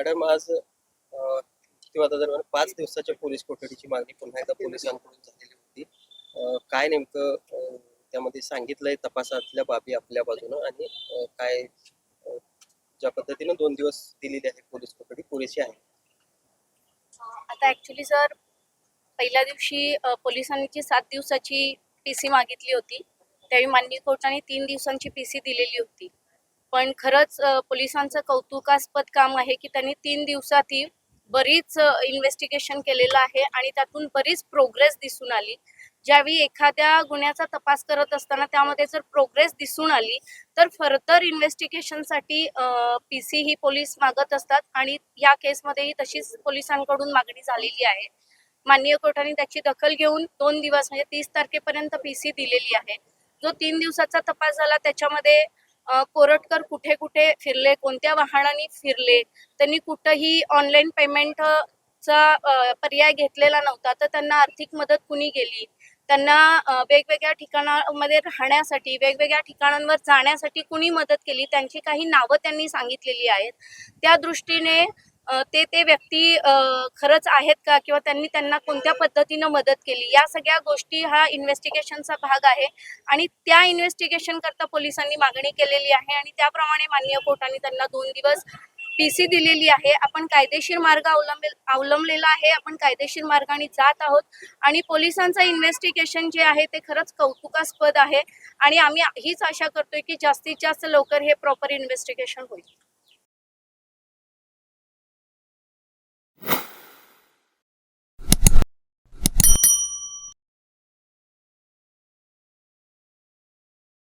Madam आज अ, पाच दिवसाच्या पोलीस कोठडीची मागणी पुन्हा एकदा पोलिसांकडून झालेली होती. काय नेमकं त्यामध्ये सांगितलंय तपासातल्या बाबी आपल्या बाजूनं आणि काय ज्या पद्धतीनं दोन दिवस दिलेली आहे पोलीस कोठडी पुरेशी आहे? आता ऍक्च्युली सर पहिल्या दिवशी पोलिसांनी जी सात दिवसाची पी सी मागितली होती त्यावेळी माननीय कोर्टाने तीन दिवसांची पी सी दिलेली होती. पण खरंच पोलिसांचं कौतुकास्पद काम आहे की त्यांनी तीन दिवसातही बरीच इन्व्हेस्टिगेशन केलेलं आहे आणि त्यातून बरीच प्रोग्रेस दिसून आली. ज्यावेळी एखाद्या गुन्ह्याचा तपास करत असताना त्यामध्ये जर प्रोग्रेस दिसून आली तर फर्दर इन्व्हेस्टिगेशनसाठी पी सी ही पोलीस मागत असतात आणि या केसमध्येही तशीच पोलिसांकडून मागणी झालेली आहे. माननीय कोर्टाने त्याची दखल घेऊन दोन दिवस म्हणजे तीस तारखेपर्यंत पी सी दिलेली आहे. जो तीन दिवसाचा तपास झाला त्याच्यामध्ये कोरटकर कुठे कुठे फिरले कोणत्या वाहनाने फिरले त्यांनी कुठंही ऑनलाईन पेमेंट चा पर्याय घेतलेला नव्हता तर त्यांना आर्थिक मदत कुणी गेली त्यांना वेगवेगळ्या ठिकाणामध्ये राहण्यासाठी वेगवेगळ्या ठिकाणांवर जाण्यासाठी कुणी मदत केली? त्यांची काही नावं त्यांनी सांगितलेली आहेत. त्या दृष्टीने ते ते व्यक्ती खरंच आहेत का? किंवा त्यांनी त्यांना कोणत्या पद्धतीनं मदत केली? या सगळ्या गोष्टी हा इन्व्हेस्टिगेशनचा भाग आहे. आणि त्या इन्व्हेस्टिगेशन करता पोलिसांनी मागणी केलेली आहे आणि त्याप्रमाणे माननीय कोर्टाने त्यांना दोन दिवस पीसी दिलेली आहे. आपण कायदेशीर मार्ग अवलंबे अवलंबलेला आहे. आपण कायदेशीर मार्गाने जात आहोत. आणि पोलिसांचं इन्व्हेस्टिगेशन जे आहे ते खरंच कौतुकास्पद आहे. आणि आम्ही हीच आशा करतोय की जास्तीत जास्त लवकर हे प्रॉपर इन्व्हेस्टिगेशन होईल.